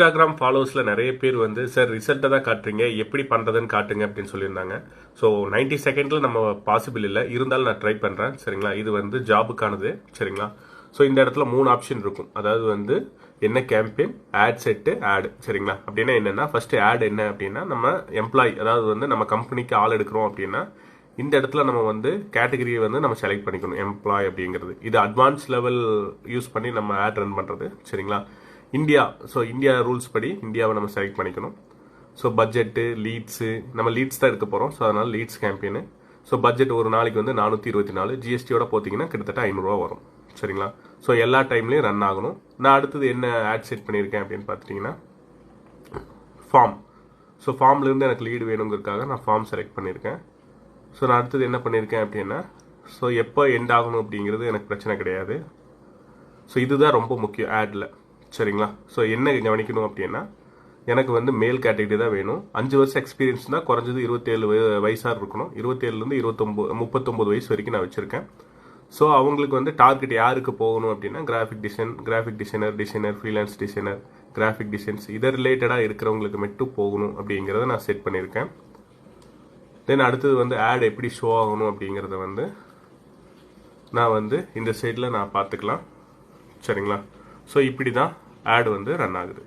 Instagram ஃபாலோவர்ஸில் நிறைய பேர் வந்து சார் ரிசல்ட்டை தான் காட்டுறீங்க. எப்படி பண்ணுறதுன்னு காட்டுங்க அப்படின்னு சொல்லியிருந்தாங்க. ஸோ 90 செகண்டில் நம்ம பாசிபிள் இல்லை. இருந்தாலும் நான் ட்ரை பண்ணுறேன் சரிங்களா? இது வந்து ஜாபுக்கானது சரிங்களா? ஸோ இந்த இடத்துல மூணு ஆப்ஷன் இருக்கும். அதாவது வந்து என்ன கேம்பெயின் ஆட் செட்டு ஆடு சரிங்களா? அப்படின்னா என்னென்னா ஃபஸ்ட்டு ஆட் என்ன அப்படின்னா நம்ம எம்ப்ளாய் அதாவது வந்து நம்ம கம்பெனிக்கு ஆள் எடுக்கிறோம் அப்படின்னா இந்த இடத்துல நம்ம வந்து கேட்டகரியை வந்து நம்ம செலக்ட் பண்ணிக்கணும். எம்ப்ளாய் அப்படிங்கிறது. இது அட்வான்ஸ் லெவல் யூஸ் பண்ணி நம்ம ஆட் ரன் பண்ணுறது சரிங்களா? இந்தியா ஸோ இந்தியா ரூல்ஸ் படி இந்தியாவை நம்ம செலக்ட் பண்ணிக்கணும். ஸோ பட்ஜெட்டு லீட்ஸு நம்ம லீட்ஸ் தான் எடுக்க போகிறோம் ஸோ அதனால் லீட்ஸ் கேம்பெயின் ஸோ பட்ஜெட் ஒரு நாளைக்கு வந்து நானூற்றி இருபத்தி நாலு. ஜிஎஸ்டியோட போத்தீங்கன்னா கிட்டத்தட்ட ஐநூறுரூவா வரும். சரிங்களா? ஸோ எல்லா டைம்லேயும் ரன் ஆகணும். நான் அடுத்தது என்ன ஆட் செட் பண்ணியிருக்கேன் அப்படின்னு பார்த்துட்டிங்கன்னா ஃபார்ம் ஸோ ஃபார்ம்லேருந்து எனக்கு லீடு வேணுங்கிறதுக்காக நான் ஃபார்ம் செலக்ட் பண்ணியிருக்கேன். ஸோ நான் அடுத்தது என்ன பண்ணியிருக்கேன் அப்படின்னா ஸோ எப்போ எண்ட் ஆகணும் அப்படிங்கிறது எனக்கு பிரச்சனை கிடையாது. ஸோ இதுதான் ரொம்ப முக்கியம் ஆடில் சரிங்களா? ஸோ என்ன கவனிக்கணும் அப்படின்னா எனக்கு வந்து மேல் கேட்டகரி தான் வேணும். அஞ்சு வருஷம் எக்ஸ்பீரியன்ஸ் தான் குறைஞ்சது இருபத்தேழு வயசாக இருக்கணும். இருபத்தேழுலேருந்து இருபத்தொம்போ முப்பத்தொம்போது வயசு வரைக்கும் நான் வச்சுருக்கேன். ஸோ அவங்களுக்கு வந்து டார்கெட் யாருக்கு போகணும் அப்படின்னா graphic design graphic designer designer freelance designer graphic designs இதை ரிலேட்டடாக இருக்கிறவங்களுக்கு மட்டும் போகணும் அப்படிங்கிறத நான் செட் பண்ணியிருக்கேன். தென் அடுத்தது வந்து ஆட் எப்படி ஷோ ஆகணும் அப்படிங்கிறத வந்து நான் வந்து இந்த சைடில் நான் பார்த்துக்கலாம். சரிங்களா? ஸோ இப்படி தான் ஆட் வந்து ரன் ஆகுது.